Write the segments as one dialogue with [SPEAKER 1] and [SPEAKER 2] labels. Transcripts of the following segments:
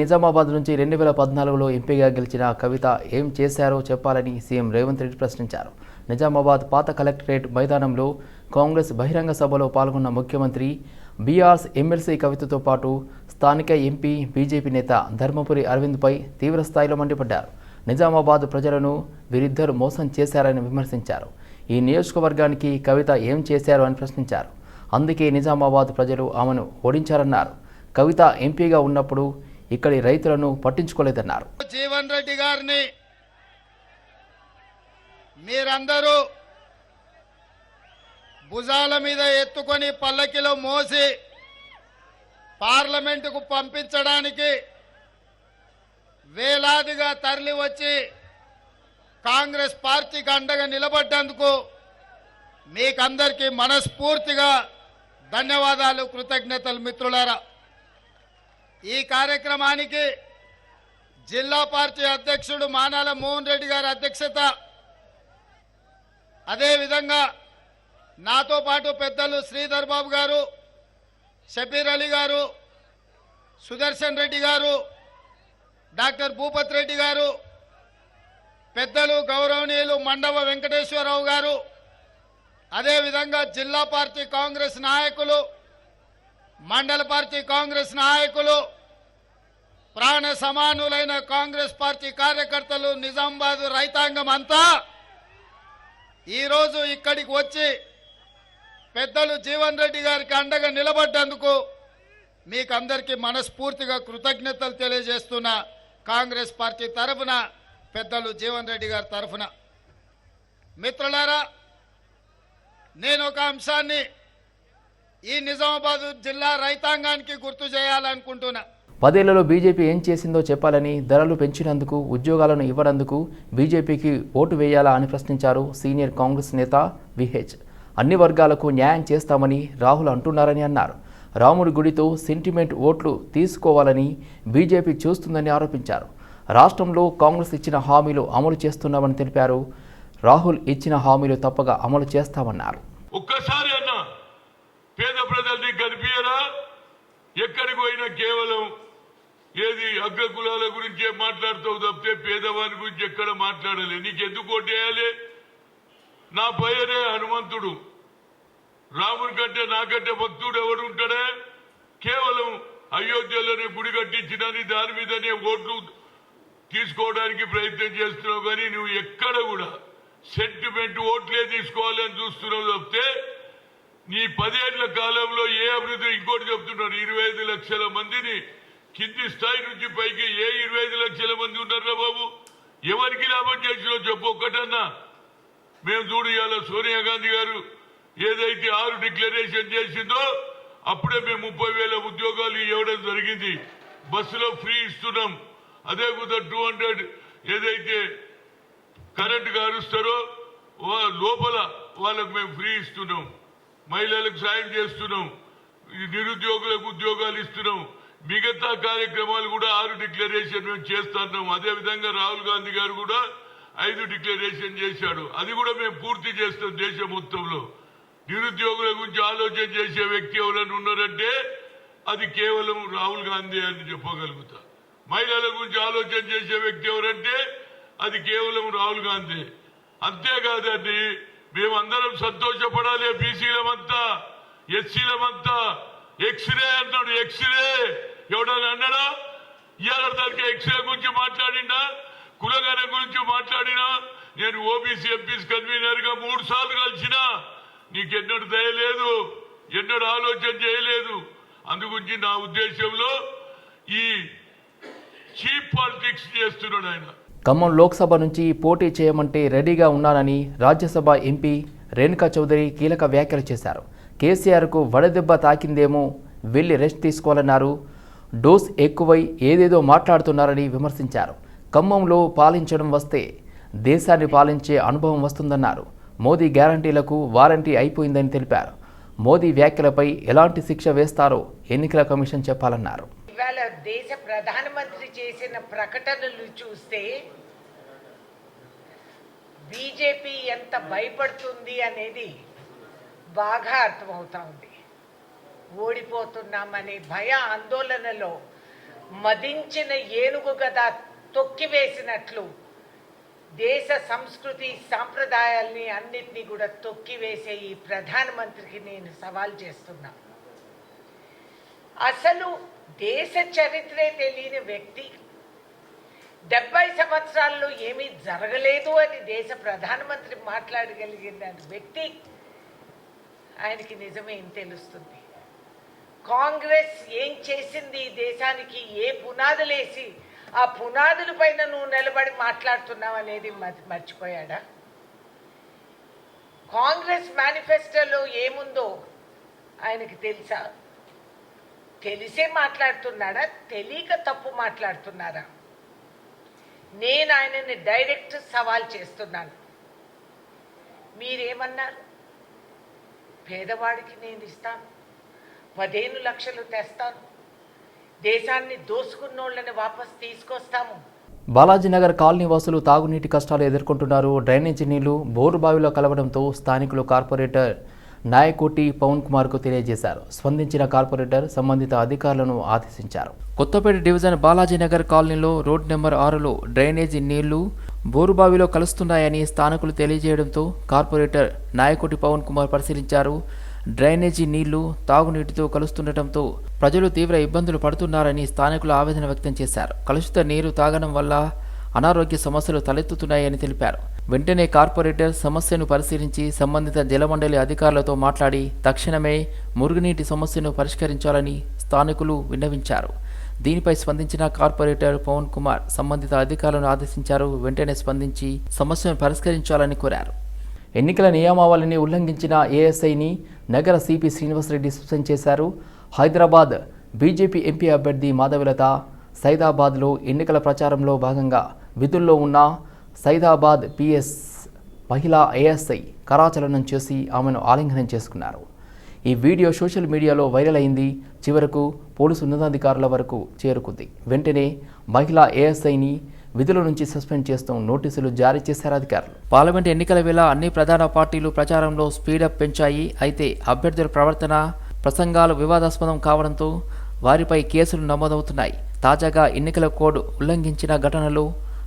[SPEAKER 1] నిజామాబాద్ నుంచి రెండు వేల పద్నాలుగులో ఎంపీగా గెలిచిన కవిత ఏం చేశారో చెప్పాలని సీఎం రేవంత్ రెడ్డి ప్రశ్నించారు. నిజామాబాద్ పాత కలెక్టరేట్ మైదానంలో కాంగ్రెస్ బహిరంగ సభలో పాల్గొన్న ముఖ్యమంత్రి బీఆర్స్ ఎమ్మెల్సీ కవితతో పాటు స్థానిక ఎంపీ బీజేపీ నేత ధర్మపురి అరవింద్పై తీవ్రస్థాయిలో మండిపడ్డారు. నిజామాబాద్ ప్రజలను వీరిద్దరు మోసం చేశారని విమర్శించారు. ఈ నియోజకవర్గానికి కవిత ఏం చేశారు అని ప్రశ్నించారు. అందుకే నిజామాబాద్ ప్రజలు ఆమెను ఓడించారన్నారు. కవిత ఎంపీగా ఉన్నప్పుడు ఇక్కడి రైతులను పట్టించుకోలేదన్నారు.
[SPEAKER 2] జీవన్ రెడ్డి గారిని మీరందరూ భుజాల మీద ఎత్తుకొని పల్లకిలో మోసి పార్లమెంటుకు పంపించడానికి వేలాదిగా తరలి వచ్చి కాంగ్రెస్ పార్టీకి అండగా నిలబడ్డందుకు మీకందరికీ మనస్ఫూర్తిగా ధన్యవాదాలు కృతజ్ఞతలు మిత్రులారా. ఈ కార్యక్రమానికి జిల్లా పార్టీ అధ్యక్షుడు మానాల మోహన్ రెడ్డి గారి అధ్యక్షత. అదేవిధంగా నాతో పాటు పెద్దలు శ్రీధర్ బాబు గారు షబీర్ అలీ గారు సుదర్శన్ రెడ్డి గారు డాక్టర్ భూపత్ రెడ్డి గారు పెద్దలు గౌరవనీయులు మండవ వెంకటేశ్వరరావు గారు అదేవిధంగా జిల్లా పార్టీ కాంగ్రెస్ నాయకులు మండల పార్టీ కాంగ్రెస్ నాయకులు ప్రాణ సమానులైన కాంగ్రెస్ పార్టీ కార్యకర్తలు నిజామాబాద్ రైతాంగం అంతా ఈరోజు ఇక్కడికి వచ్చి పెద్దలు జీవన్ రెడ్డి గారికి అండగా నిలబడ్డందుకు మీకు అందరికీ మనస్ఫూర్తిగా కృతజ్ఞతలు తెలియజేస్తున్న కాంగ్రెస్ పార్టీ తరఫున పెద్దలు జీవన్ రెడ్డి గారి తరఫున. మిత్రులారా నేను ఒక అంశాన్ని ఈ నిజామాబాద్ జిల్లా రైతాంగానికి గుర్తు చేయాలనుకుంటున్నా.
[SPEAKER 1] పదేళ్ళలో బీజేపీ ఏం చేసిందో చెప్పాలని ధరలు పెంచినందుకు ఉద్యోగాలను ఇవ్వనందుకు బీజేపీకి ఓటు వేయాలా అని ప్రశ్నించారు సీనియర్ కాంగ్రెస్ నేత విహెచ్. అన్ని వర్గాలకు న్యాయం చేస్తామని రాహుల్ అంటున్నారని అన్నారు. రాముడి గుడితో సెంటిమెంట్ ఓట్లు తీసుకోవాలని బీజేపీ చూస్తుందని ఆరోపించారు. రాష్ట్రంలో కాంగ్రెస్ ఇచ్చిన హామీలు అమలు చేస్తున్నామని తెలిపారు. రాహుల్ ఇచ్చిన హామీలు తప్పక అమలు చేస్తామన్నారు.
[SPEAKER 3] ఒక్కసారి అన్న పేద ప్రజల్ని కనిపించరా ఎక్కడికి పోయినా కేవలం ఏది అగ్ర కులాల గురించే మాట్లాడుతావు తప్పితే పేదవాని గురించి ఎక్కడ మాట్లాడలే. నీకెందుకు ఓటేయాలి నా పైరే హనుమంతుడు. రాముని కంటే నాకంటే భక్తుడు ఎవడు ఉంటాడే? కేవలం అయోధ్యలోనే గుడి కట్టించినని దాని మీదనే ఓట్లు తీసుకోవడానికి ప్రయత్నం చేస్తున్నావు కానీ నువ్వు ఎక్కడ కూడా సెంటిమెంట్ ఓట్లే తీసుకోవాలని చూస్తున్నావు తప్పితే నీ పదేళ్ళ కాలంలో ఏ అభివృద్ధి ఇంకోటి చెప్తున్నారు ఇరవై ఐదు లక్షల మందిని కింది స్థాయి నుంచి పైకి ఏ ఇరవై ఐదు లక్షల మంది ఉన్నారా బాబు? ఎవరికి లాభం చేసినో చెప్పు ఒక్కటన్నా. మేము చూడు ఇవాళ సోనియా గాంధీ గారు ఏదైతే ఆరు డిక్లరేషన్ చేసిందో అప్పుడే మేము ముప్పై వేల ఉద్యోగాలు ఇవ్వడం జరిగింది. బస్సులో ఫ్రీ ఇస్తున్నాం. అదే కుదా టూ హండ్రెడ్ ఏదైతే కరెంట్ కారుస్తారో వా- లోపల వాళ్ళకు మేము ఫ్రీ ఇస్తున్నాం. మహిళలకు సాయం చేస్తున్నాం. ఈ నిరుద్యోగులకు ఉద్యోగాలు ఇస్తున్నాం. మిగతా కార్యక్రమాలు కూడా ఆరు డిక్లరేషన్ మేము చేస్తున్నాం అదే విధంగా రాహుల్ గాంధీ గారు కూడా ఐదు డిక్లరేషన్ చేశాడు. అది కూడా మేము పూర్తి చేస్తాం దేశం మొత్తంలో. నిరుద్యోగుల గురించి ఆలోచన చేసే వ్యక్తి ఎవరైనా ఉన్నారంటే అది కేవలం రాహుల్ గాంధీ అని చెప్పగలుగుతా. మహిళల గురించి ఆలోచన చేసే వ్యక్తి ఎవరంటే అది కేవలం రాహుల్ గాంధీ. అంతేకాదండి మేమందరం సంతోషపడాలి బీసీలమంతా ఎస్సీలమంతా. ఎక్స్రే అన్నాడు ఎక్స్రే ఎవడని అన్నాడా? ఇవాళ దానికి ఎక్స్రే గురించి మాట్లాడినా కులగన గురించి మాట్లాడినా? నేను ఓబీసీ ఎంపీస్ కన్వీనర్గా మూడు సార్లు కలిసినా నీకెన్నడూ దయలేదు ఎన్నడు ఆలోచన చేయలేదు. అందుగురించి నా ఉద్దేశంలో ఈ చీప్ పాలిటిక్స్ చేస్తున్నాడు ఆయన.
[SPEAKER 1] ఖమ్మం లోక్సభ నుంచి పోటీ చేయమంటే రెడీగా ఉన్నానని రాజ్యసభ ఎంపీ రేణుకా చౌదరి కీలక వ్యాఖ్యలు చేశారు. కేసీఆర్కు వడదెబ్బ తాకిందేమో వెళ్ళి రెస్ట్ తీసుకోవాలన్నారు. డోస్ ఎక్కువై ఏదేదో మాట్లాడుతున్నారని విమర్శించారు. ఖమ్మంలో పాలించడం వస్తే దేశాన్ని పాలించే అనుభవం వస్తుందన్నారు. మోదీ గ్యారంటీలకు వారంటీ అయిపోయిందని తెలిపారు. మోదీ వ్యాఖ్యలపై ఎలాంటి శిక్ష వేస్తారో ఎన్నికల కమిషన్ చెప్పాలన్నారు.
[SPEAKER 4] ఇవాళ దేశ ప్రధానమంత్రి చేసిన ప్రకటనలు చూస్తే బీజేపీ ఎంత భయపడుతుంది అనేది బాగా అర్థమవుతా ఉంది. ఓడిపోతున్నామనే భయ ఆందోళనలో మదించిన ఏనుగు గదా తొక్కివేసినట్లు దేశ సంస్కృతి సాంప్రదాయాల్ని అన్నిటినీ కూడా తొక్కివేసే ఈ ప్రధానమంత్రికి నేను సవాల్ చేస్తున్నా. అసలు దేశ చరిత్రే తెలియని వ్యక్తి. డెబ్బై సంవత్సరాల్లో ఏమీ జరగలేదు అని దేశ ప్రధానమంత్రి మాట్లాడగలిగిన వ్యక్తి ఆయనకి నిజమేం తెలుస్తుంది? కాంగ్రెస్ ఏం చేసింది ఈ దేశానికి? ఏ పునాదులేసి ఆ పునాదుల పైన నువ్వు నిలబడి మాట్లాడుతున్నావు అనేది మర్చిపోయాడా? కాంగ్రెస్ మేనిఫెస్టోలో ఏముందో ఆయనకి తెలుసా? తెలిసే మాట్లాడుతున్నాడా? తెలియక తప్పు మాట్లాడుతున్నారా నేను ఆయనని డైరెక్ట్ సవాల్ చేస్తున్నాను. మీరేమన్నారు? పేదవాడికి నేను ఇస్తాను. పదిహేను లక్షలు తెస్తాను. దేశాన్ని దోసుకున్నోళ్ళని వాపస్ తీసుకొస్తాము.
[SPEAKER 1] బాలాజీనగర్ కాలనీ వాసులు తాగునీటి కష్టాలు ఎదుర్కొంటున్నారు. డ్రైనేజీ నీళ్ళు బోరు బావిలో కలవడంతో స్థానికులు కార్పొరేటర్ నాయకోటి పవన్ కుమార్కు తెలియజేశారు. స్పందించిన కార్పొరేటర్ సంబంధిత అధికారులను ఆదేశించారు. కొత్తపేట డివిజన్ బాలాజీనగర్ కాలనీలో రోడ్ నెంబర్ ఆరులో డ్రైనేజీ నీళ్ళు బోరుబావిలో కలుస్తున్నాయని స్థానికులు తెలియజేయడంతో కార్పొరేటర్ నాయకోటి పవన్ కుమార్ పరిశీలించారు. డ్రైనేజీ నీళ్ళు తాగునీటితో కలుస్తుండటంతో ప్రజలు తీవ్ర ఇబ్బందులు పడుతున్నారని స్థానికులు ఆవేదన వ్యక్తం చేశారు. కలుషిత నీరు తాగడం వల్ల అనారోగ్య సమస్యలు తలెత్తుతున్నాయని తెలిపారు. వెంటనే కార్పొరేటర్ సమస్యను పరిశీలించి సంబంధిత జలమండలి అధికారులతో మాట్లాడి తక్షణమే మురుగునీటి సమస్యను పరిష్కరించాలని స్థానికులు విన్నవించారు. దీనిపై స్పందించిన కార్పొరేటర్ పవన్ కుమార్ సంబంధిత అధికారులను ఆదేశించారు. వెంటనే స్పందించి సమస్యను పరిష్కరించాలని కోరారు. ఎన్నికల నియమావళిని ఉల్లంఘించిన ఏఎస్ఐని నగర సిపి శ్రీనివాసరెడ్డి సస్పెండ్ చేశారు. హైదరాబాద్ బీజేపీ ఎంపీ అభ్యర్థి మాధవిలత సైదాబాద్లో ఎన్నికల ప్రచారంలో భాగంగా విధుల్లో ఉన్న సైదాబాద్ పిఎస్ మహిళా ఏఎస్ఐ కరాచలనం చేసి ఆమెను ఆలింగనం చేసుకున్నారు. ఈ వీడియో సోషల్ మీడియాలో వైరల్ అయింది. చివరకు పోలీసు ఉన్నతాధికారుల వరకు చేరుకుంది. వెంటనే మహిళా ఏఎస్ఐని విధుల నుంచి సస్పెండ్ చేస్తూ నోటీసులు జారీ చేశారు అధికారులు. పార్లమెంట్ ఎన్నికల వేళ అన్ని ప్రధాన పార్టీలు ప్రచారంలో స్పీడప్ పెంచాయి. అయితే అభ్యర్థుల ప్రవర్తన ప్రసంగాలు వివాదాస్పదం కావడంతో వారిపై కేసులు నమోదవుతున్నాయి. తాజాగా ఎన్నికల కోడ్ ఉల్లంఘించిన ఘటనలు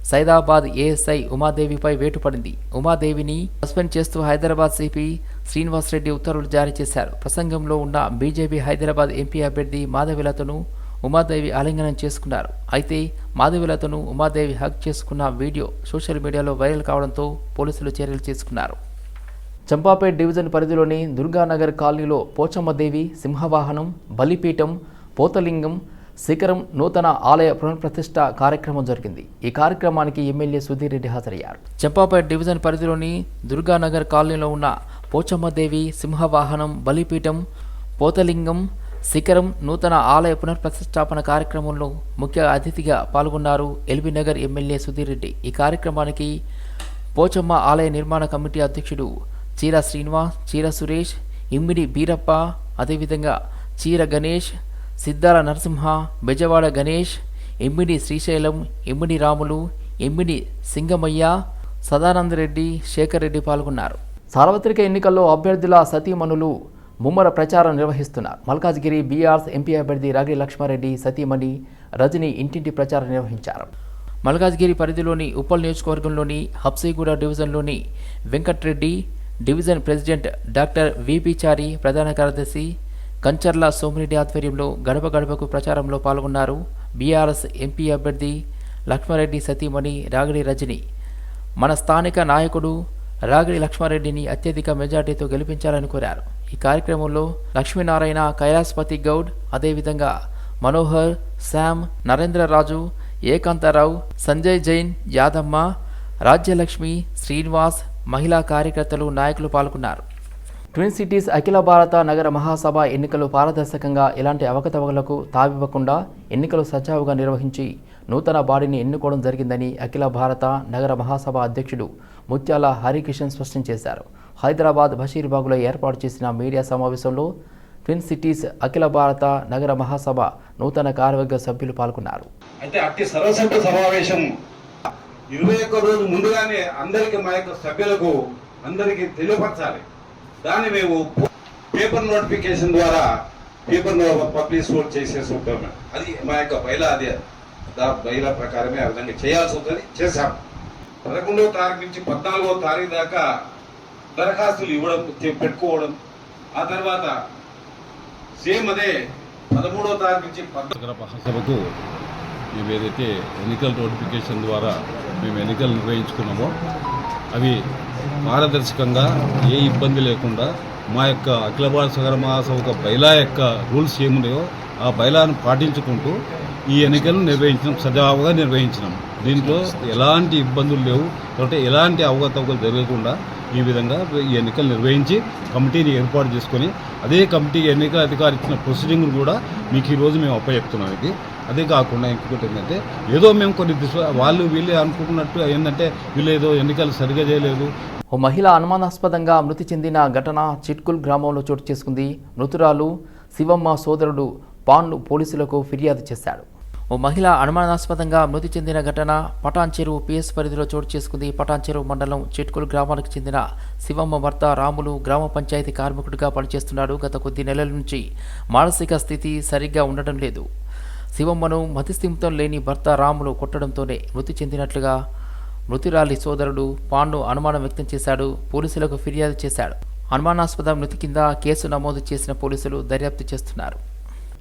[SPEAKER 1] సైదాబాద్ ఏఎస్ఐ ఉమాదేవిపై వేటు పడింది ఉమాదేవిని సస్పెండ్ చేస్తూ హైదరాబాద్ సిపి శ్రీనివాస్ రెడ్డి ఉత్తర్వులు జారీ చేశారు. ప్రసంగంలో ఉన్న బీజేపీ హైదరాబాద్ ఎంపీ అభ్యర్థి మాధవిలతను ఉమాదేవి ఆలింగనం చేసుకున్నారు. అయితే మాధవిలతను ఉమాదేవి హక్ చేసుకున్న వీడియో సోషల్ మీడియాలో వైరల్ కావడంతో పోలీసులు చర్యలు చేసుకున్నారు చంపాపేట్ డివిజన్ పరిధిలోని దుర్గానగర్ కాలనీలో పోచమ్మదేవి సింహవాహనం బలిపీఠం పోతలింగం శిఖరం నూతన ఆలయ పునఃప్రతిష్ట కార్యక్రమం జరిగింది. ఈ కార్యక్రమానికి ఎమ్మెల్యే సుధీర్ రెడ్డి హాజరయ్యారు. చెంపాపేట డివిజన్ పరిధిలోని దుర్గానగర్ కాలనీలో ఉన్న పోచమ్మదేవి సింహవాహనం బలిపీఠం పోతలింగం శిఖరం నూతన ఆలయ పునఃప్రతిష్టాపన కార్యక్రమంలో ముఖ్య అతిథిగా పాల్గొన్నారు ఎల్బీ నగర్ ఎమ్మెల్యే సుధీర్ రెడ్డి. ఈ కార్యక్రమానికి పోచమ్మ ఆలయ నిర్మాణ కమిటీ అధ్యక్షుడు చీర శ్రీనివాస్ చీర సురేష్ ఇమ్మిడి బీరప్ప అదేవిధంగా చీర గణేష్ సిద్ధాల నరసింహ బెజవాడ గణేష్ ఎమ్మిడి శ్రీశైలం ఎమ్మిడి రాములు ఎమ్మిడి సింగమయ్య సదానందరెడ్డి శేఖర్ రెడ్డి పాల్గొన్నారు. సార్వత్రిక ఎన్నికల్లో అభ్యర్థుల సతీమణులు ముమ్మర ప్రచారం నిర్వహిస్తున్నారు. మల్కాజ్గిరి బీఆర్స్ ఎంపీ అభ్యర్థి రాగి లక్ష్మారెడ్డి సతీమణి రజని ఇంటింటి ప్రచారం నిర్వహించారు. మల్కాజ్గిరి పరిధిలోని ఉప్పల్ నియోజకవర్గంలోని హబ్సీగూడ డివిజన్లోని Venkatreddy division president doctor VP Chari ప్రధాన కార్యదర్శి కంచర్ల సోమిరెడ్డి ఆధ్వర్యంలో గడప గడపకు ప్రచారంలో పాల్గొన్నారు బీఆర్ఎస్ ఎంపీ అభ్యర్థి లక్ష్మారెడ్డి సతీమణి రాగిడి రజని. మన స్థానిక నాయకుడు రాగిడి లక్ష్మారెడ్డిని అత్యధిక మెజార్టీతో గెలిపించాలని కోరారు. ఈ కార్యక్రమంలో లక్ష్మీనారాయణ కైలాసపతి గౌడ్ అదేవిధంగా మనోహర్ శామ్ నరేంద్రరాజు ఏకాంతారావు సంజయ్ జైన్ యాదమ్మ రాజ్యలక్ష్మి శ్రీనివాస్ మహిళా కార్యకర్తలు నాయకులు పాల్గొన్నారు. ట్విన్ సిటీస్ అఖిల భారత నగర మహాసభ ఎన్నికలు పారదర్శకంగా ఎలాంటి అవకతవకలకు తావివ్వకుండా ఎన్నికలు సజావుగా నిర్వహించి నూతన బాడీని ఎన్నుకోవడం జరిగిందని అఖిల భారత నగర మహాసభ అధ్యక్షుడు ముత్యాల హరికిషన్ స్పష్టం చేశారు. హైదరాబాద్ బషీర్బాగులో ఏర్పాటు చేసిన మీడియా సమావేశంలో ట్విన్ సిటీస్ అఖిల భారత నగర మహాసభ నూతన కార్యవర్గ సభ్యులు పాల్గొన్నారు.
[SPEAKER 5] అయితే అట్టి సర్వసభ్య సమావేశం ఇరవై ఒక్క రోజు ముందుగానే అందరికీ మా యొక్క సభ్యులకు అందరికీ తెలియపరచాలి. దాన్ని మేము పేపర్ నోటిఫికేషన్ ద్వారా పేపర్ పబ్లిష్ కూడా చేసేసి ఉంటాం అది మా యొక్క బయలా అది బయలా ప్రకారమే ఆ విధంగా చేయాల్సి ఉంటుంది చేశాం. పదకొండవ తారీఖు నుంచి పద్నాలుగో తారీఖు దాకా దరఖాస్తులు ఇవ్వడం పెట్టుకోవడం. ఆ తర్వాత సేమ్ అదే పదమూడవ తారీఖు నుంచి పద్నాలుగు
[SPEAKER 6] మహాసభకు మేము ఏదైతే ఎన్నికల నోటిఫికేషన్ ద్వారా మేము ఎన్నికలు నిర్వహించుకున్నామో అవి పారదర్శకంగా ఏ ఇబ్బంది లేకుండా మా యొక్క అఖిల భారత సగర మహాసభ ఒక బైలా యొక్క రూల్స్ ఏమున్నాయో ఆ బైలాను పాటించుకుంటూ ఈ ఎన్నికలను నిర్వహించడం సజావుగా నిర్వహించినాం. దీంట్లో ఎలాంటి ఇబ్బందులు లేవు. కాబట్టి ఎలాంటి అవగతవకలు జరగకుండా ఈ విధంగా ఈ ఎన్నికలు నిర్వహించి కమిటీని ఏర్పాటు చేసుకొని అదే కమిటీ ఎన్నికల అధికారి ఇచ్చిన ప్రొసీడింగ్ కూడా మీకు ఈరోజు మేము అప్పచెప్తున్నాం ఇది. అదే కాకుండా ఇంకొకటి ఏంటంటే ఏదో మేము కొన్ని దిశ- వాళ్ళు వీళ్ళే అనుకుంటున్నట్టు ఏంటంటే వీళ్ళు ఏదో ఎన్నికలు సరిగా చేయలేదు.
[SPEAKER 1] ఓ మహిళ అనుమానాస్పదంగా మృతి చెందిన ఘటన చిట్కుల్ గ్రామంలో చోటు చేసుకుంది. మృతురాలు శివమ్మ సోదరుడు పాండు పోలీసులకు ఫిర్యాదు చేశాడు. ఓ మహిళ అనుమానాస్పదంగా మృతి చెందిన ఘటన పటాన్ చెరువు పిఎస్ పరిధిలో చోటు చేసుకుంది. పటాన్ చెరువు మండలం చిట్కుల్ గ్రామానికి చెందిన శివమ్మ భర్త రాములు గ్రామ పంచాయతీ కార్మికుడిగా పనిచేస్తున్నాడు. గత కొద్ది నెలల నుంచి మానసిక స్థితి సరిగ్గా ఉండడం లేదు. శివమ్మను మతిస్థిమితం లేని భర్త రాములు కొట్టడంతోనే మృతి చెందినట్లుగా మృతురాలి సోదరుడు పాండు అనుమానం వ్యక్తం చేశాడు. పోలీసులకు ఫిర్యాదు చేశాడు. అనుమానాస్పద మృతి కింద కేసు నమోదు చేసిన పోలీసులు దర్యాప్తు చేస్తున్నారు.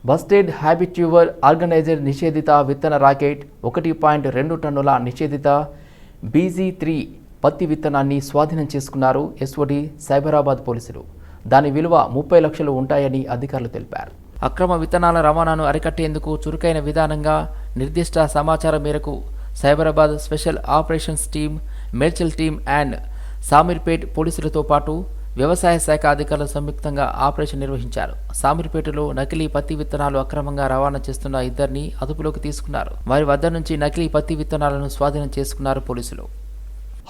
[SPEAKER 1] బస్టెడ్ హ్యాబిట్యూవర్ ఆర్గనైజర్ నిషేధిత విత్తన రాకెట్ ఒకటి పాయింట్ రెండు టన్నుల నిషేధిత. బీజీ త్రీ పత్తి విత్తనాన్ని స్వాధీనం చేసుకున్నారు ఎస్ఓడి సైబరాబాద్ పోలీసులు. దాని విలువ ముప్పై లక్షలు ఉంటాయని అధికారులు తెలిపారు. అక్రమ విత్తనాల రవాణాను అరికట్టేందుకు చురుకైన విధానంగా నిర్దిష్ట సమాచారం మేరకు Cyberabad special operations team Medchal team and Shamirpet పోలీసులతో పాటు వ్యవసాయ శాఖ అధికారులు సంయుక్తంగా ఆపరేషన్ నిర్వహించారు. సామిరిపేటలో నకిలీ పత్తి విత్తనాలు అక్రమంగా రవాణా చేస్తున్న ఇద్దరిని అదుపులోకి తీసుకున్నారు. వారి వద్ద నుంచి నకిలీ పత్తి విత్తనాలను స్వాధీనం చేసుకున్నారు పోలీసులు.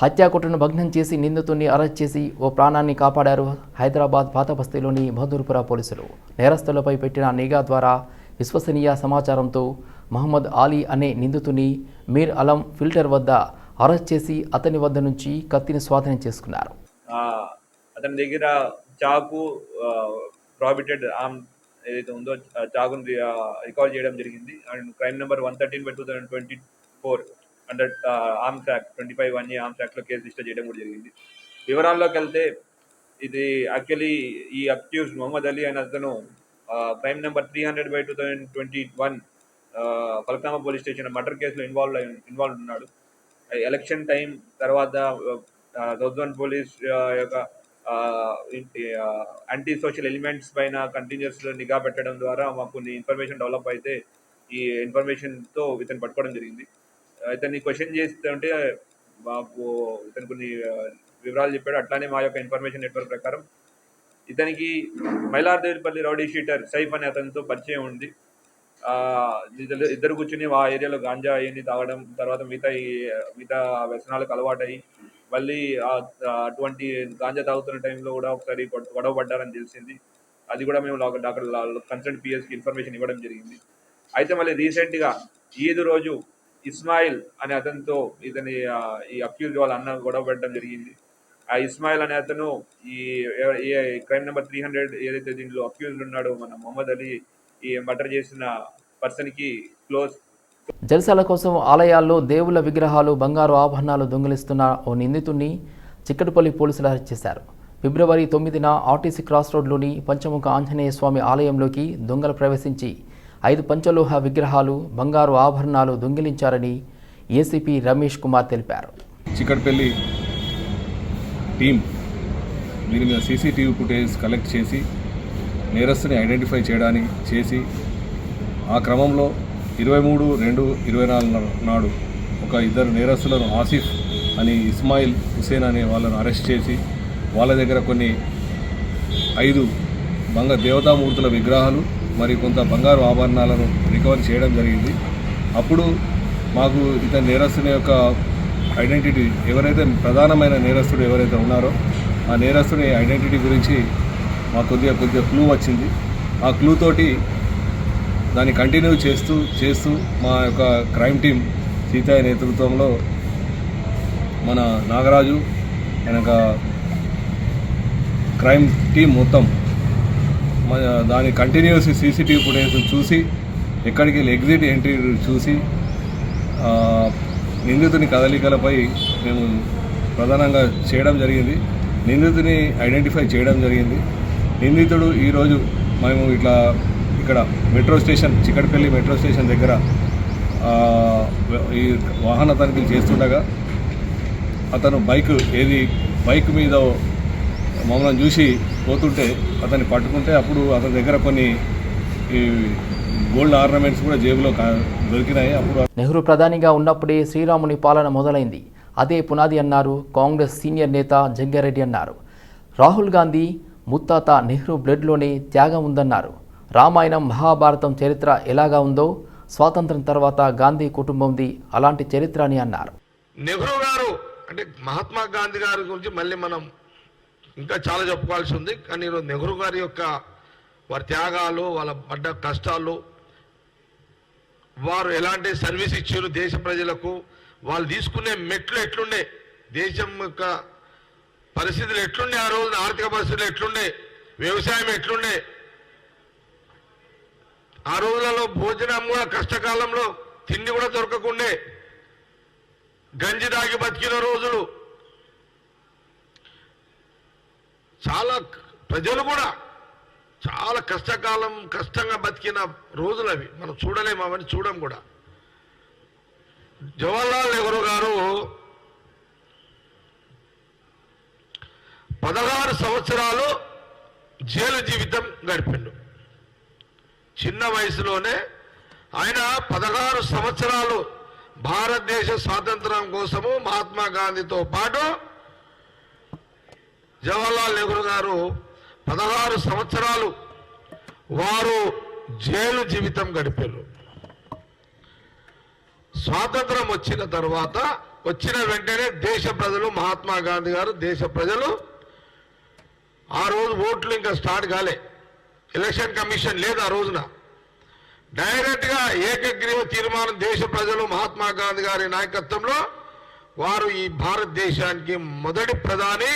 [SPEAKER 1] హత్యాకుట్రను భగ్నం చేసి నిందితుడిని అరెస్ట్ చేసి ఓ ప్రాణాన్ని కాపాడారు హైదరాబాద్ పాతబస్తీలోని మధురపుర పోలీసులు. నేరస్తులపై పెట్టిన నిఘా ద్వారా విశ్వసనీయ సమాచారంతో మహమ్మద్ ఆలీ అనే నిందితుని మీర్ అలం ఫిల్టర్ వద్ద అరెస్ట్ చేసి అతని వద్ద నుంచి కత్తిని స్వాధీనం చేసుకున్నారు.
[SPEAKER 7] అతని దగ్గర చాకు ప్రాబిటెడ్ ఆర్మ్ ఏదైతే ఉందో ఆ చాకును రికార్డ్ చేయడం జరిగింది. And crime number one thirteen by two thousand twenty four under arms act twenty five one A arms యాక్ట్లో కేసు రిజిస్టర్ చేయడం కూడా జరిగింది. వివరాల్లోకి వెళ్తే ఇది యాక్చువల్లీ ఈ అక్యూజ్ మొహమ్మద్ అలీ అనే అతను crime number three hundred by two thousand twenty one పల్కామా police station murder కేసులో ఇన్వాల్వ్ ఇన్వాల్వ్ ఉన్నాడు. ఎలక్షన్ టైం తర్వాత సౌత్ పోలీస్ యొక్క యాంటీ సోషల్ ఎలిమెంట్స్ పైన కంటిన్యూస్ నిఘా పెట్టడం ద్వారా మాకు కొన్ని ఇన్ఫర్మేషన్ డెవలప్ అయితే ఈ ఇన్ఫర్మేషన్తో ఇతను పట్టుకోవడం జరిగింది. ఇతన్ని క్వశ్చన్ చేస్తుంటే మాకు ఇతను కొన్ని వివరాలు చెప్పాడు. అట్లానే మా యొక్క ఇన్ఫర్మేషన్ నెట్వర్క్ ప్రకారం ఇతనికి మైలార్దేవిపల్లి రౌడీ షీటర్ సైఫ్ అనే అతనితో పరిచయం ఉంది. ఇద్దరు కూర్చుని ఆ ఏరియాలో గాంజా అవన్నీ తాగడం తర్వాత మిగతా మిగతా వ్యసనాలకు అలవాటయ్యి మళ్ళీ అటువంటి గాంజా తాగుతున్న టైంలో కూడా ఒకసారి గొడవ పడ్డారని తెలిసింది. అది కూడా మేము అక్కడ డాక్టర్ కన్సల్ట్ పిఎస్కి ఇన్ఫర్మేషన్ ఇవ్వడం జరిగింది. అయితే మళ్ళీ రీసెంట్గా ఈద్ రోజు ఇస్మాయిల్ అనే అతనితో ఇతని ఈ అక్యూజ్ వాళ్ళ అన్న గొడవ పెట్టడం జరిగింది. ఆ ఇస్మాయిల్ అనే అతను ఈ క్రైమ్ నెంబర్ త్రీ హండ్రెడ్ ఏదైతే దీంట్లో అక్యూజ్డ్ ఉన్నాడో మన మొహమ్మద్ అలీ ఈ మర్డర్ చేసిన పర్సన్కి క్లోజ్
[SPEAKER 1] జలసాల కోసం ఆలయాల్లో దేవుళ్ళ విగ్రహాలు బంగారు ఆభరణాలు దొంగిలిస్తున్న ఓ నిందితుడిని చిక్కటిపల్లి పోలీసులు అరెస్ట్ చేశారు. ఫిబ్రవరి తొమ్మిదిన ఆర్టీసీ క్రాస్ రోడ్లోని పంచముఖ ఆంజనేయ స్వామి ఆలయంలోకి దొంగలు ప్రవేశించి ఐదు పంచలోహ విగ్రహాలు బంగారు ఆభరణాలు దొంగిలించారని ఏసీపీ రమేష్ కుమార్ తెలిపారు.
[SPEAKER 8] చిక్కటిపల్లి టీం దీని మీద సీసీటీవీ ఫుటేజ్ కలెక్ట్ చేసి నేరస్తుని ఐడెంటిఫై చేయడానికి చేసి ఆ క్రమంలో ఇరవై మూడు రెండు ఇరవై నాలుగు నాడు ఒక ఇద్దరు నేరస్తులను ఆసిఫ్ అని ఇస్మాయిల్ హుసేన్ అనే వాళ్ళను అరెస్ట్ చేసి వాళ్ళ దగ్గర కొన్ని ఐదు బంగ దేవతామూర్తుల విగ్రహాలు మరి కొంత బంగారు ఆభరణాలను రికవర్ చేయడం జరిగింది. అప్పుడు మాకు ఇతని నేరస్తుని యొక్క ఐడెంటిటీ ఎవరైతే ప్రధానమైన నేరస్తుడు ఎవరైతే ఉన్నారో ఆ నేరస్తుని ఐడెంటిటీ గురించి మాకు కొద్దిగా కొద్దిగా క్లూ వచ్చింది. ఆ క్లూ తోటి దాన్ని కంటిన్యూ చేస్తూ చేస్తూ మా యొక్క క్రైమ్ టీం సీతయ్య నేతృత్వంలో మన నాగరాజు వెనక క్రైమ్ టీం మొత్తం దాని కంటిన్యూస్ సీసీటీవీ ఫుటేజ్ చూసి ఎక్కడికి వెళ్ళి ఎగ్జిట్ ఎంట్రీ చూసి నిందితుని కదలికలపై మేము ప్రధానంగా చేయడం జరిగింది. నిందితుని ఐడెంటిఫై చేయడం జరిగింది. నిందితుడు ఈరోజు మేము ఇట్లా ఇక్కడ metro station Chikkadpally metro station దగ్గర ఈ వాహన తనిఖీలు చేస్తుండగా అతను బైక్ ఏది బైక్ మీద మమ్మల్ని చూసి పోతుంటే అతన్ని పట్టుకుంటే అప్పుడు అతని దగ్గర కొన్ని ఈ గోల్డ్ ఆర్నమెంట్స్ కూడా జేబులో దొరికినాయి. అప్పుడు
[SPEAKER 1] నెహ్రూ ప్రధానిగా ఉన్నప్పుడే శ్రీరాముని పాలన మొదలైంది. అదే పునాది అన్నారు కాంగ్రెస్ సీనియర్ నేత జగ్గారెడ్డి అన్నారు. రాహుల్ గాంధీ ముత్తాత నెహ్రూ బ్లడ్లోనే త్యాగం ఉందన్నారు. రామాయణం మహాభారతం చరిత్ర ఎలాగా ఉందో స్వాతంత్రం తర్వాత గాంధీ కుటుంబంది అలాంటి చరిత్ర అని అన్నారు.
[SPEAKER 9] నెహ్రూ గారు అంటే మహాత్మా గాంధీ గారి గురించి మళ్ళీ మనం ఇంకా చాలా చెప్పుకోవాల్సి ఉంది కానీ నెహ్రూ గారి యొక్క వారి త్యాగాలు వాళ్ళ పడ్డ కష్టాలు వారు ఎలాంటి సర్వీస్ ఇచ్చారు దేశ ప్రజలకు వాళ్ళు తీసుకునే మెట్లు ఎట్లుండే దేశం యొక్క పరిస్థితులు ఎట్లుండే ఆ రోజున ఆర్థిక పరిస్థితులు ఎట్లుండే వ్యవసాయం ఎట్లుండే ఆ రోజులలో భోజనం కూడా కష్టకాలంలో తిండి కూడా దొరకకుండే. గంజి దాగి బతికిన రోజులు. చాలా ప్రజలు కూడా చాలా కష్టకాలం కష్టంగా బతికిన రోజులు అవి. మనం చూడలేము అవన్నీ చూడం కూడా. జవహర్లాల్ నెహ్రూ గారు పదహారు సంవత్సరాలు జైలు జీవితం గడిపిండు. చిన్న వయసులోనే ఆయన పదహారు సంవత్సరాలు భారతదేశ స్వాతంత్రం కోసము మహాత్మా గాంధీతో పాటు జవహర్లాల్ నెహ్రూ గారు పదహారు సంవత్సరాలు వారు జైలు జీవితం గడిపారు. స్వాతంత్రం వచ్చిన తర్వాత వచ్చిన వెంటనే దేశ ప్రజలు మహాత్మా గాంధీ గారు దేశ ప్రజలు ఆ రోజు ఓట్లు ఇంకా స్టార్ట్ కాలే. ఎలక్షన్ కమిషన్ లేదు ఆ రోజున. డైరెక్ట్గా ఏకగ్రీవ తీర్మానం దేశ ప్రజలు మహాత్మా గాంధీ గారి నాయకత్వంలో వారు ఈ భారతదేశానికి మొదటి ప్రధాని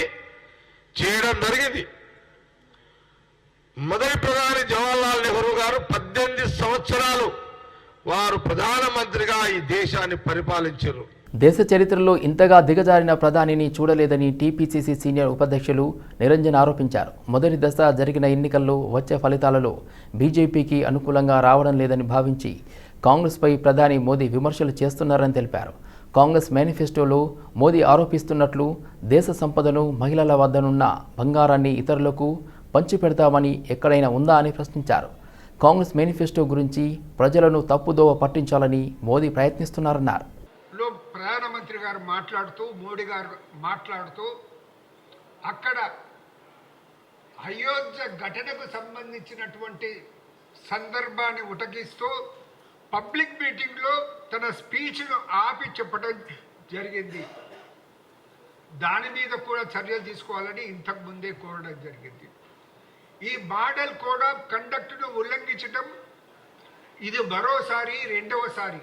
[SPEAKER 9] చేయడం జరిగింది. మొదటి ప్రధాని జవహర్లాల్ నెహ్రూ గారు పద్దెనిమిది సంవత్సరాలు వారు ప్రధానమంత్రిగా ఈ దేశాన్ని పరిపాలించారు.
[SPEAKER 1] దేశ చరిత్రలో ఇంతగా దిగజారిన ప్రధానిని చూడలేదని టీపీసీసీ సీనియర్ ఉపాధ్యక్షులు నిరంజన్ ఆరోపించారు. మొదటి దశ జరిగిన ఎన్నికల్లో వచ్చే ఫలితాలలో బీజేపీకి అనుకూలంగా రావడం లేదని భావించి కాంగ్రెస్పై ప్రధాని మోదీ విమర్శలు చేస్తున్నారని తెలిపారు. కాంగ్రెస్ మేనిఫెస్టోలో మోదీ ఆరోపిస్తున్నట్లు దేశ సంపదను మహిళల వద్దనున్న బంగారాన్ని ఇతరులకు పంచిపెడతామని ఎక్కడైనా ఉందా అని ప్రశ్నించారు. కాంగ్రెస్ మేనిఫెస్టో గురించి ప్రజలను తప్పుదోవ పట్టించాలని మోదీ ప్రయత్నిస్తున్నారన్నారు.
[SPEAKER 10] ప్రధానమంత్రి గారు మాట్లాడుతూ మోడీ గారు మాట్లాడుతూ అక్కడ అయోధ్య ఘటనకు సంబంధించినటువంటి సందర్భాన్ని ఉటగిస్తూ పబ్లిక్ మీటింగ్లో తన స్పీచ్ను ఆపి చెప్పడం జరిగింది. దాని మీద కూడా చర్యలు తీసుకోవాలని ఇంతకు ముందే కోరడం జరిగింది. ఈ మోడల్ కోడ్ ఆఫ్ కండక్ట్ను ఉల్లంఘించడం ఇది మరోసారి రెండవసారి.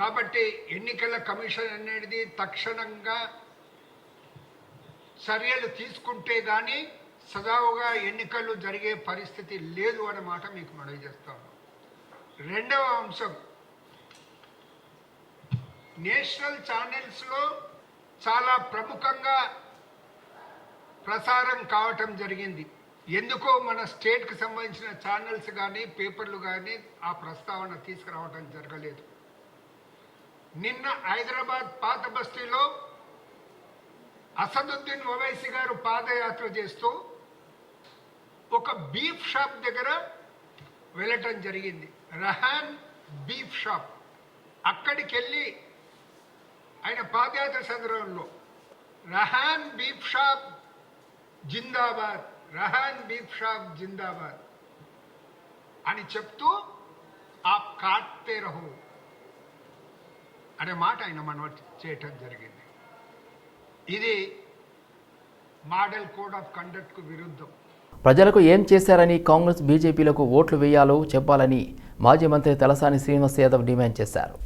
[SPEAKER 10] కాబట్టి ఎన్నికల కమిషన్ అనేది తక్షణంగా చర్యలు తీసుకుంటే కానీ సజావుగా ఎన్నికలు జరిగే పరిస్థితి లేదు అన్నమాట మీకు మనవి చేస్తాను రెండవ అంశం. నేషనల్ ఛానల్స్లో చాలా ప్రముఖంగా ప్రసారం కావటం జరిగింది. ఎందుకో మన స్టేట్కి సంబంధించిన ఛానల్స్ కానీ పేపర్లు కానీ ఆ ప్రస్తావన తీసుకురావటం జరగలేదు. నిన్న హైదరాబాద్ పాత బస్తీలో అసదుద్దీన్ ఓవైసీ గారు పాదయాత్ర చేస్తూ ఒక బీఫ్ షాప్ దగ్గర వెళ్ళటం జరిగింది. Rehan beef shop. అక్కడికి వెళ్ళి ఆయన పాదయాత్ర సందర్భంలో రహాన్ బీఫ్ షాప్ జిందాబాద్ రహాన్ బీఫ్ షాప్ జిందాబాద్ అని చెప్తూ ఆ కాట్తే రహో. అనే మాట ఆయన మనం చేయటం జరిగింది. ఇది మోడల్ కోడ్ ఆఫ్ కండక్ట్కు విరుద్ధం.
[SPEAKER 1] ప్రజలకు ఏం చేశారని కాంగ్రెస్ బీజేపీలకు ఓట్లు వేయాలో చెప్పాలని మాజీ మంత్రి తలసాని శ్రీనివాస్ యాదవ్ డిమాండ్ చేశారు.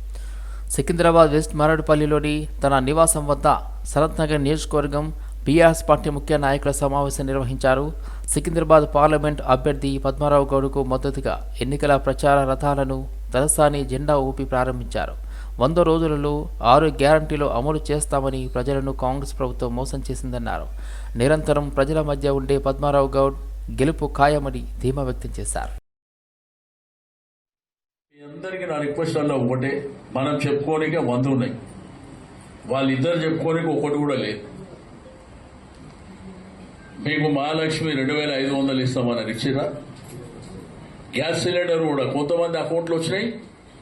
[SPEAKER 1] సికింద్రాబాద్ వెస్ట్ మారేడుపల్లిలోని తన నివాసం వద్ద శరత్ నగర్ నియోజకవర్గం బీఆర్ఎస్ పార్టీ ముఖ్య నాయకుల సమావేశం నిర్వహించారు. సికింద్రాబాద్ పార్లమెంట్ అభ్యర్థి పద్మారావు గౌడ్కు మద్దతుగా ఎన్నికల ప్రచార రథాలను తలసాని జెండా ఊపి ప్రారంభించారు. వంద రోజులలో ఆరు గ్యారంటీలు అమలు చేస్తామని ప్రజలను కాంగ్రెస్ ప్రభుత్వం మోసం చేసిందన్నారు. నిరంతరం ప్రజల మధ్య ఉండే పద్మారావు గౌడ్ గెలుపు ఖాయమని ధీమా వ్యక్తం చేశారు.
[SPEAKER 11] మీ అందరికీ నా రిక్వెస్ట్ అన్న ఒకటే మనం చెప్పుకోనికే వంద ఉన్నాయి. వాళ్ళిద్దరు చెప్పుకోనికి ఒకటి కూడా లేదు. మీకు మహాలక్ష్మి రెండు వేల ఐదు వందలు ఇస్తామని ఇచ్చిరా? గ్యాస్ సిలిండర్ కూడా కొంతమంది అకౌంట్లు వచ్చినాయి.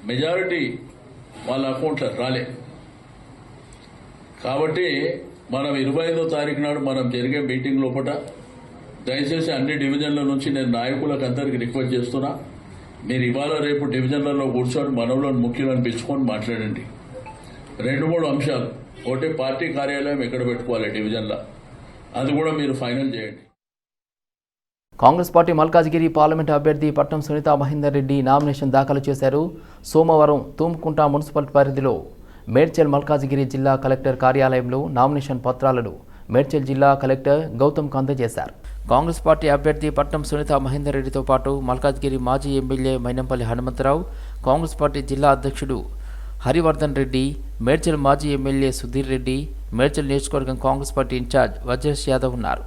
[SPEAKER 11] మెజారిటీ వాళ్ళ అకౌంట్లో రాలే. కాబట్టి మనం ఇరవై ఐదో తారీఖు నాడు మనం జరిగే మీటింగ్ లోపల దయచేసి అన్ని డివిజన్ల నుంచి నేను నాయకులకు అందరికి రిక్వెస్ట్ చేస్తున్నా. మీరు ఇవాళ రేపు డివిజన్లలో కూర్చొని మనవులను ముఖ్యులను పిలుచుకొని మాట్లాడండి. రెండు మూడు అంశాలు. ఒకటి పార్టీ కార్యాలయం ఎక్కడ పెట్టుకోవాలి డివిజన్లో? అది కూడా మీరు ఫైనల్ చేయండి.
[SPEAKER 1] కాంగ్రెస్ పార్టీ మల్కాజ్గిరి పార్లమెంట్ అభ్యర్థి పట్నం సునీత మహేందర్ రెడ్డి నామినేషన్ దాఖలు చేశారు. సోమవారం తూముకుంట మున్సిపల్ పరిధిలో మేడ్చల్ మల్కాజ్గిరి జిల్లా కలెక్టర్ కార్యాలయంలో నామినేషన్ పత్రాలను మేడ్చల్ జిల్లా కలెక్టర్ గౌతమ్ అందజేశారు కాంగ్రెస్ పార్టీ అభ్యర్థి పట్నం సునీత మహేందర్ రెడ్డితో పాటు మల్కాజ్గిరి మాజీ ఎమ్మెల్యే మైనంపల్లి హనుమంతరావు కాంగ్రెస్ పార్టీ జిల్లా అధ్యక్షుడు హరివర్ధన్ రెడ్డి మేడ్చల్ మాజీ ఎమ్మెల్యే సుధీర్ రెడ్డి మేడ్చల్ నియోజకవర్గం కాంగ్రెస్ పార్టీ ఇన్ఛార్జ్ వజేష్ యాదవ్ ఉన్నారు.